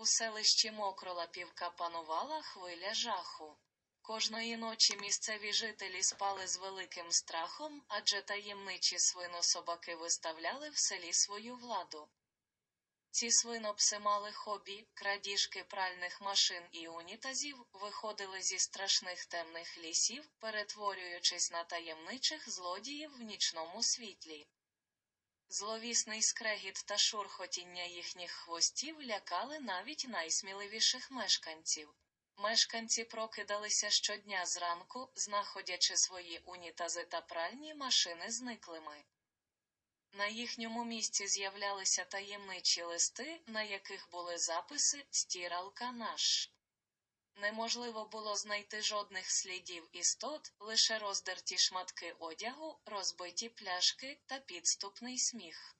У селищі Мокролапівка панувала хвиля жаху. Кожної ночі місцеві жителі спали з великим страхом, адже таємничі свинособаки виставляли в селі свою владу. Ці свинопси мали хобі, крадіжки пральних машин і унітазів, виходили зі страшних темних лісів, перетворюючись на таємничих злодіїв в нічному світлі. Зловісний скрегіт та шурхотіння їхніх хвостів лякали навіть найсміливіших мешканців. Мешканці прокидалися щодня зранку, знаходячи свої унітази та пральні машини зниклими. На їхньому місці з'являлися таємничі листи, на яких були записи «Стіралка наш». Неможливо було знайти жодних слідів істот, лише роздерті шматки одягу, розбиті пляшки та підступний сміх,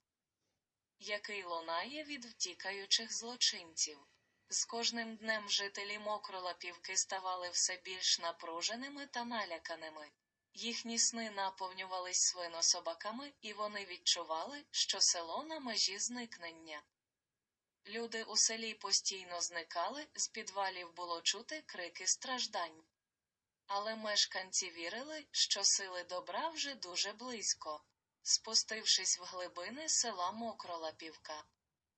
який лунає від втікаючих злочинців. З кожним днем жителі Мокролапівки ставали все більш напруженими та наляканими. Їхні сни наповнювались свинособаками, і вони відчували, що село на межі зникнення. Люди у селі постійно зникали, з підвалів було чути крики страждань. Але мешканці вірили, що сили добра вже дуже близько, спустившись в глибини села Мокролапівка.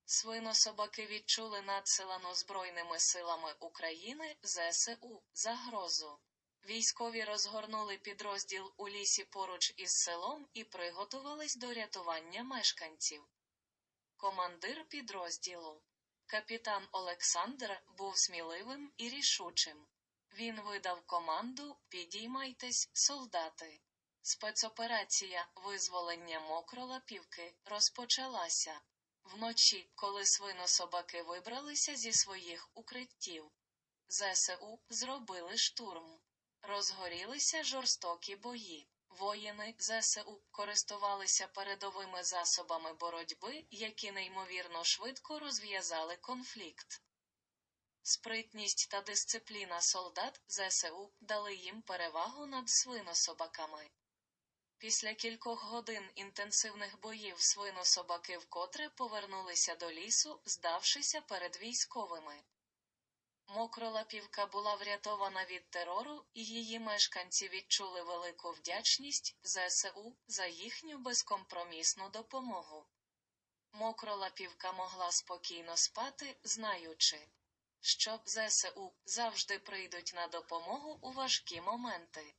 Свинособаки відчули надсилану Збройними силами України ЗСУ загрозу. Військові розгорнули підрозділ у лісі поруч із селом і приготувались до рятування мешканців. Командир підрозділу. Капітан Олександр був сміливим і рішучим. Він видав команду Підіймайтесь, солдати. Спецоперація визволення Мокролапівки розпочалася. Вночі, коли свинособаки вибралися зі своїх укриттів, ЗСУ зробили штурм. Розгорілися жорстокі бої. Воїни ЗСУ користувалися передовими засобами боротьби, які неймовірно швидко розв'язали конфлікт. Спритність та дисципліна солдат ЗСУ дали їм перевагу над свинособаками. Після кількох годин інтенсивних боїв свинособаки вкотре повернулися до лісу, здавшися перед військовими. Мокролапівка була врятована від терору, і її мешканці відчули велику вдячність ЗСУ за їхню безкомпромісну допомогу. Мокролапівка могла спокійно спати, знаючи, що ЗСУ завжди прийдуть на допомогу у важкі моменти.